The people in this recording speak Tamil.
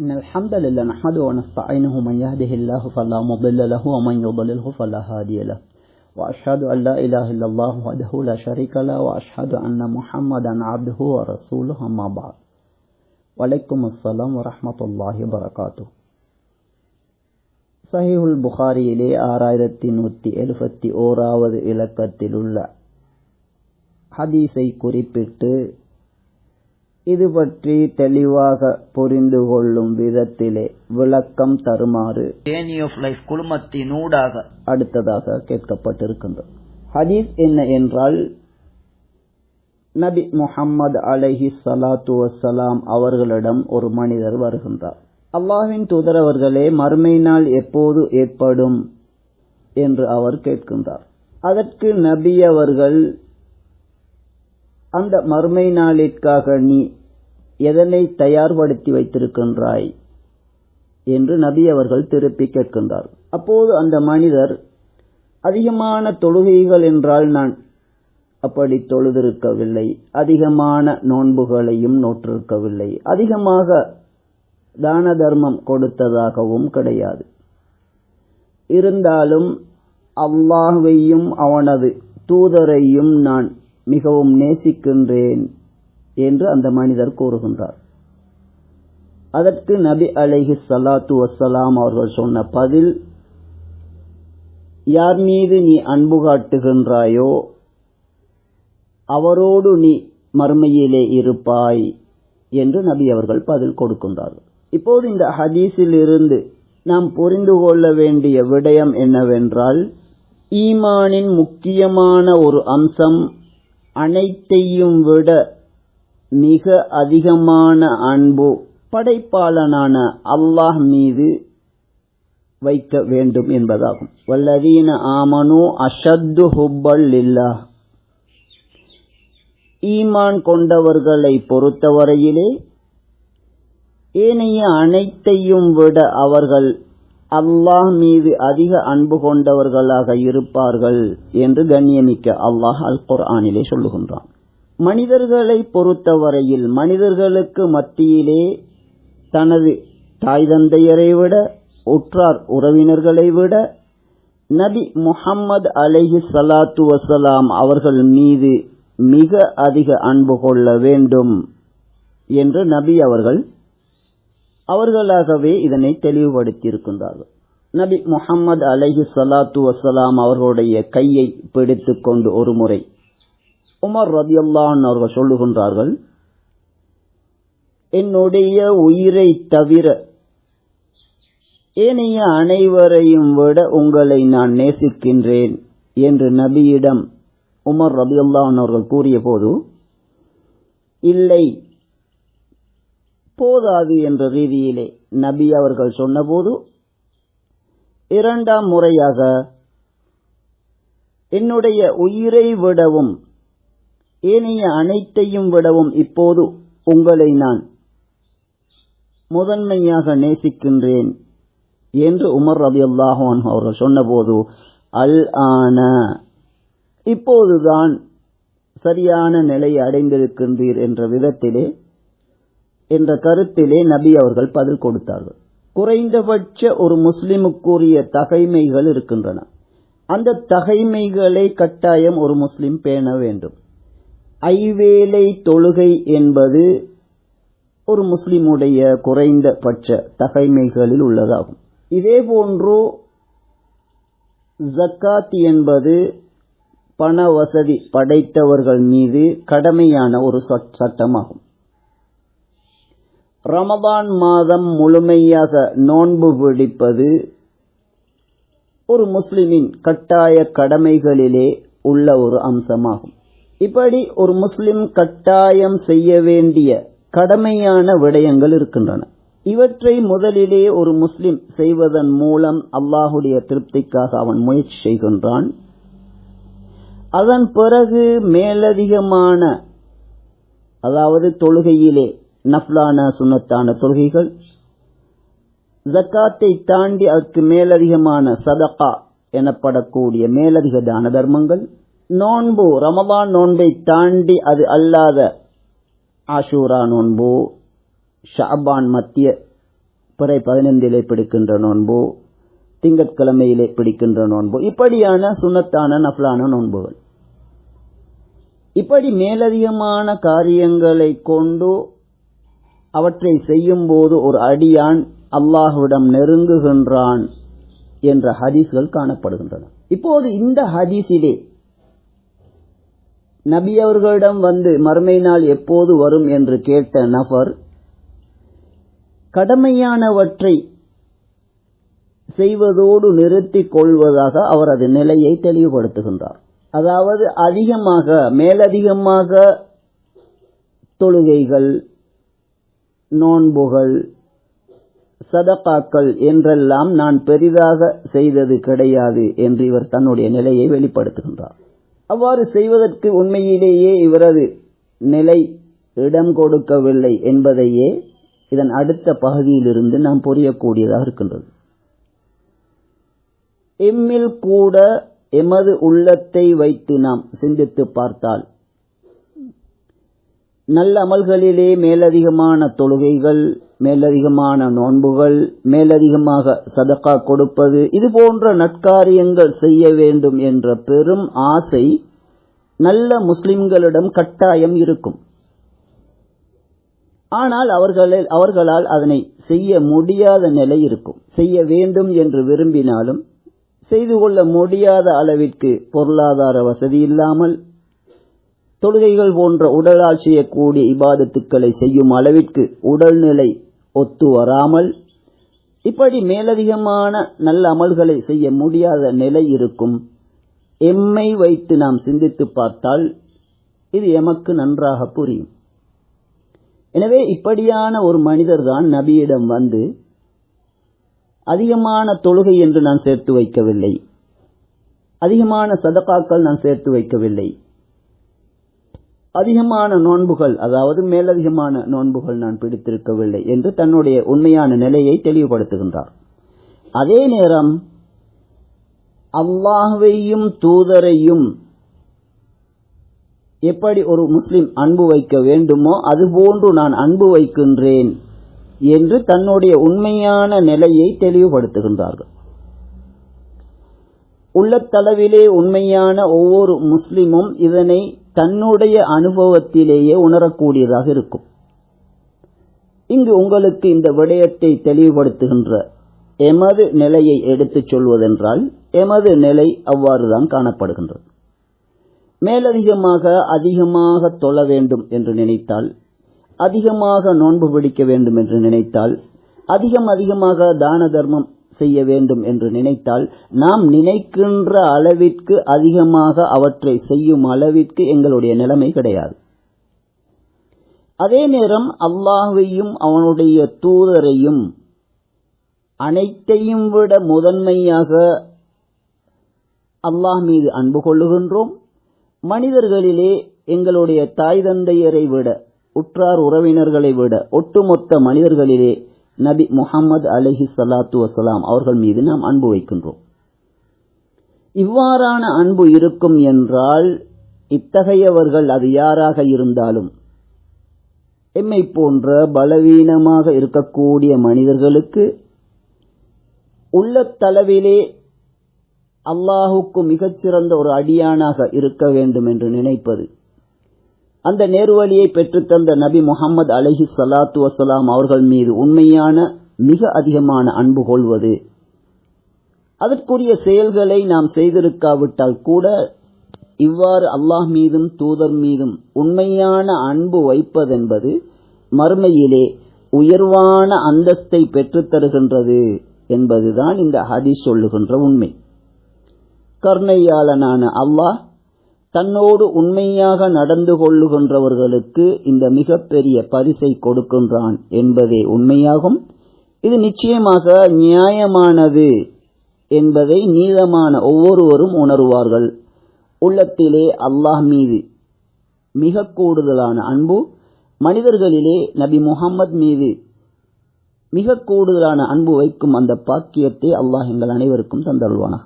إن الحمد لله نحمده ونستعينه من يهده الله فلا مضل له ومن يضلله فلا هادي له. وأشهد أن لا إله إلا الله وحده لا شريك له وأشهد أن محمدا عبده ورسوله أما بعد. وعليكم السلام ورحمة الله وبركاته. صحيح البخاري لي സഹീഹുൽ ബുഖാരിയിലെ ആറായിരത്തി നൂറ്റി എഴുപത്തി ഓറാവത് ഇലക്കത്തിലുള്ള حديثي كريبت இது பற்றி தெளிவாக புரிந்து கொள்ளும் விதத்திலே விளக்கம் தருமாறு ஜேர்னி ஆஃப் லைஃப் குழுமத்தினூடாக அடுத்ததாக கேட்கப்பட்டிருக்கின்றது. ஹதீஸ் என்ன என்றால் நபி முஹம்மது அலைஹி ஸலாத்து வஸ்ஸலாம் அவர்களிடம் ஒரு மனிதர் வருகின்றார். அல்லாஹ்வின் தூதரவர்களே மறுமை நாள் எப்போது ஏற்படும் என்று அவர் கேட்கின்றார். அதற்கு நபி அவர்கள் அந்த மறுமை நாளிற்காக நீ எதனை தயார்படுத்தி வைத்திருக்கின்றாய்? என்று நபி அவர்கள் திருப்பி கேட்கின்றார். அப்போது அந்த மனிதர் அதிகமான தொழுகைகள் என்றால் நான் அப்படி தொழுதிருக்கவில்லை. அதிகமான நோன்புகளையும் நோற்றிருக்கவில்லை. அதிகமாக தான தர்மம் கொடுத்ததாகவும் கிடையாது. இருந்தாலும் அல்லாஹ்வையும் அவனது தூதரையும் நான் மிகவும் நேசிக்கின்றேன் என்று அந்த மனிதர் கூறுகின்றார். அதற்கு நபி அலைஹி சலாத்து வசலாம் அவர்கள் சொன்ன பதில் யார் மீது நீ அன்பு காட்டுகின்றாயோ அவரோடு நீ மறுமையிலே இருப்பாய் என்று நபி அவர்கள் பதில் கொடுக்கின்றார்கள். இப்போது இந்த ஹதீஸில் இருந்து நாம் புரிந்து கொள்ள வேண்டிய விடயம் என்னவென்றால் ஈமானின் முக்கியமான ஒரு அம்சம் அனைத்தையும் விட மிக அதிகமான அன்பு படைப்பாளனான அல்லாஹ் மீது வைக்க வேண்டும் என்பதாகும். வல்லதீன ஆமனு அஷத்து ஹுப்பல் இல்லா ஈமான் கொண்டவர்களை பொறுத்தவரையிலே ஏனைய அனைத்தையும் விட அவர்கள் அல்லாஹ் மீது அதிக அன்பு கொண்டவர்களாக இருப்பார்கள் என்று கண்ணியமிக்க அல்லாஹ் அல் குர்ஆனிலே சொல்லுகின்றான். மனிதர்களை பொறுத்தவரையில் மனிதர்களுக்கு மத்தியிலே தனது தாய் தந்தையரை விட உற்றார் உறவினர்களை விட நபி முஹம்மது அலிஹி சலாத்து வசலாம் அவர்கள் மீது மிக அதிக அன்பு கொள்ள வேண்டும் என்று நபி அவர்கள் அவர்களாகவே இதனை தெளிவுபடுத்தியிருக்கின்றார்கள். நபி முஹம்மது அலஹி சலாத்து வசலாம் அவர்களுடைய கையை பிடித்து கொண்டு ஒரு முறை உமர் ரதியல்லான் அவர்கள் சொல்லுகின்றார்கள் என்னுடைய உயிரை தவிர ஏனைய அனைவரையும் விட உங்களை நான் நேசிக்கின்றேன் என்று நபியிடம் உமர் ரபியுல்லான் அவர்கள் கூறிய போது இல்லை போதாது என்ற ரீதியிலே நபி அவர்கள் சொன்னபோது இரண்டாம் முறையாக என்னுடைய உயிரை விடவும் ஏனைய அனைத்தையும் விடவும் இப்போது உங்களை நான் முதன்மையாக நேசிக்கின்றேன் என்று உமர் ரபி அல்லாஹான் அவர்கள் சொன்னபோது அல் ஆன இப்போதுதான் சரியான நிலையை அடைந்திருக்கின்றீர் என்ற விதத்திலே என்ற கருத்திலே நபி அவர்கள் பதில் கொடுத்தார்கள். குறைந்தபட்ச ஒரு முஸ்லிமுக்குரிய தகைமைகள் இருக்கின்றன. அந்த தகைமைகளை கட்டாயம் ஒரு முஸ்லிம் பேண வேண்டும். ஐவேளை தொழுகை என்பது ஒரு முஸ்லிமுடைய குறைந்தபட்ச தகைமைகளில் உள்ளதாகும். இதே போன்று ஜக்காத் என்பது பண வசதி படைத்தவர்கள் மீது கடமையான ஒரு சட்டமாகும். ரமதான் மாதம் முழுமையாக நோன்பு பிடிப்பது ஒரு முஸ்லிமின் கட்டாய கடமைகளிலே உள்ள ஒரு அம்சமாகும். இப்படி ஒரு முஸ்லிம் கட்டாயம் செய்ய வேண்டிய கடமையான விடயங்கள் இருக்கின்றன. இவற்றை முதலிலே ஒரு முஸ்லிம் செய்வதன் மூலம் அல்லாஹுடைய திருப்திக்காக அவன் முயற்சி செய்கின்றான். அதன் பிறகு மேலதிகமான அதாவது தொழுகையிலே நஃப்லான சுனத்தான தொழுகைகள். ஜக்காத்தை தாண்டி அதற்கு மேலதிகமான சதகா எனப்படக்கூடிய மேலதிக தான தர்மங்கள். நோன்பு ரமதான் நோன்பை தாண்டி அது அல்லாத ஆஷூரா நோன்பு ஷாபான் மத்திய பிறை பதினைந்திலே பிடிக்கின்ற நோன்பு திங்கட்கிழமையிலே பிடிக்கின்ற நோன்பு. இப்படியான சுனத்தான நஃப்லான நோன்புகள். இப்படி மேலதிகமான காரியங்களை கொண்டு அவற்றை செய்யும் போது ஒரு அடியான் அல்லாஹுவிடம் நெருங்குகின்றான் என்ற ஹதீஸ்கள் காணப்படுகின்றன. இப்போது இந்த ஹதீஸிலே நபி அவர்களிடம் வந்து மறுமை நாள் எப்போது வரும் என்று கேட்ட நபர் கடமையானவற்றை செய்வதோடு நிறுத்திக் கொள்வதாக அவரது நிலையை தெளிவுபடுத்துகின்றார். அதாவது அதிகமாக மேலதிகமாக தொழுகைகள் நோன்புகள் சதப்பாக்கள் என்றெல்லாம் நான் பெரிதாக செய்தது கிடையாது என்று இவர் தன்னுடைய நிலையை வெளிப்படுத்துகின்றார். அவ்வாறு செய்வதற்கு உண்மையிலேயே இவரது நிலை இடம் கொடுக்கவில்லை என்பதையே இதன் அடுத்த பகுதியிலிருந்து நாம் புரியக்கூடியதாக இருக்கின்றது. எம்மில் கூட எமது உள்ளத்தை வைத்து நாம் சிந்தித்து பார்த்தால் நல்ல அமல்களிலே மேலதிகமான தொழுகைகள் மேலதிகமான நோன்புகள் மேலதிகமாக சதக்கா கொடுப்பது இது போன்ற நட்காரியங்கள் செய்ய வேண்டும் என்ற பெரும் ஆசை நல்ல முஸ்லிம்களிடம் கட்டாயம் இருக்கும். ஆனால் அவர்களில் அவர்களால் அதனை செய்ய முடியாத நிலை இருக்கும். செய்ய வேண்டும் என்று விரும்பினாலும் செய்து கொள்ள முடியாத அளவிற்கு பொருளாதார வசதி இல்லாமல் தொழுகைகள் போன்ற உடலால் செய்யக்கூடிய இபாதத்துக்களை செய்யும் அளவிற்கு உடல்நிலை ஒத்து வராமல் இப்படி மேலதிகமான நல்ல அமல்களை செய்ய முடியாத நிலை இருக்கும். எம்மை வைத்து நாம் சிந்தித்து பார்த்தால் இது எமக்கு நன்றாக புரியும். எனவே இப்படியான ஒரு மனிதர் தான் நபியிடம் வந்து அதிகமான தொழுகை என்று நான் சேர்த்து வைக்கவில்லை. அதிகமான சதகாக்கள் நான் சேர்த்து வைக்கவில்லை. அதிகமான நோன்புகள் அதாவது மேலதிகமான நோன்புகள் நான் பிடித்திருக்கவில்லை என்று தன்னுடைய உண்மையான நிலையை தெளிவுபடுத்துகின்றார். அதே நேரம் அல்லாஹையும் தூதரையும் எப்படி ஒரு முஸ்லிம் அன்பு வைக்க வேண்டுமோ அதுபோன்று நான் அன்பு வைக்கின்றேன் என்று தன்னுடைய உண்மையான நிலையை தெளிவுபடுத்துகின்றார்கள். உள்ளத்தளவிலே உண்மையான ஒவ்வொரு முஸ்லிமும் இதனை தன்னுடைய அனுபவத்திலேயே உணரக்கூடியதாக இருக்கும். இங்கு உங்களுக்கு இந்த விடயத்தை தெளிவுபடுத்துகின்ற எமது நிலையை எடுத்துச் சொல்வதென்றால் எமது நிலை அவ்வாறுதான் காணப்படுகின்றது. மேலதிகமாக அதிகமாக தொழ வேண்டும் என்று நினைத்தால் அதிகமாக நோன்பு பிடிக்க வேண்டும் என்று நினைத்தால் அதிகம் அதிகமாக தான தர்மம் செய்ய வேண்டும் என்று நினைத்தால் நாம் நினைக்கின்ற அளவிற்கு அதிகமாக அவற்றை செய்யும் அளவிற்கு எங்களுடைய நிலைமை கிடையாது. அதே நேரம் அல்லாஹையும் அவனுடைய தூதரையும் அனைத்தையும் விட முதன்மையாக அல்லாஹ் மீது அன்பு கொள்ளுகின்றோம். மனிதர்களிலே எங்களுடைய தாய் தந்தையரை விட உற்றார் உறவினர்களை விட ஒட்டுமொத்த மனிதர்களிலே நபி முகமது அலஹி சலாத்து வசலாம் அவர்கள் மீது நாம் அன்பு வைக்கின்றோம். இவ்வாறான அன்பு இருக்கும் என்றால் இத்தகையவர்கள் அது யாராக இருந்தாலும் எம்மை போன்ற பலவீனமாக இருக்கக்கூடிய மனிதர்களுக்கு உள்ளத்தளவிலே அல்லாஹுக்கு மிகச்சிறந்த ஒரு அடியானாக இருக்க வேண்டும் என்று நினைப்பது அந்த நேர்வழியை பெற்றுத்தந்த நபி முகமது அலஹி சலாத்து வசலாம் அவர்கள் மீது உண்மையான மிக அதிகமான அன்பு கொள்வது. அதற்குரிய செயல்களை நாம் செய்திருக்காவிட்டால் கூட இவ்வாறு அல்லாஹ் மீதும் தூதர் மீதும் உண்மையான அன்பு வைப்பதென்பது மறுமையிலே உயர்வான அந்தஸ்தை பெற்றுத்தருகின்றது என்பதுதான் இந்த ஹதி சொல்லுகின்ற உண்மை. கர்ணையாளனான அல்லாஹ் தன்னோடு உண்மையாக நடந்து கொள்ளுகின்றவர்களுக்கு இந்த மிகப்பெரிய பரிசை கொடுக்கின்றான் என்பதே உண்மையாகும். இது நிச்சயமாக நியாயமானது என்பதை நீதமான ஒவ்வொருவரும் உணருவார்கள். உள்ளத்திலே அல்லாஹ் மீது மிக கூடுதலான அன்பு மனிதர்களிலே நபி முகம்மது மீது மிக கூடுதலான அன்பு வைக்கும் அந்த பாக்கியத்தை அல்லாஹ் எங்கள் அனைவருக்கும் தந்தருள்வானாக.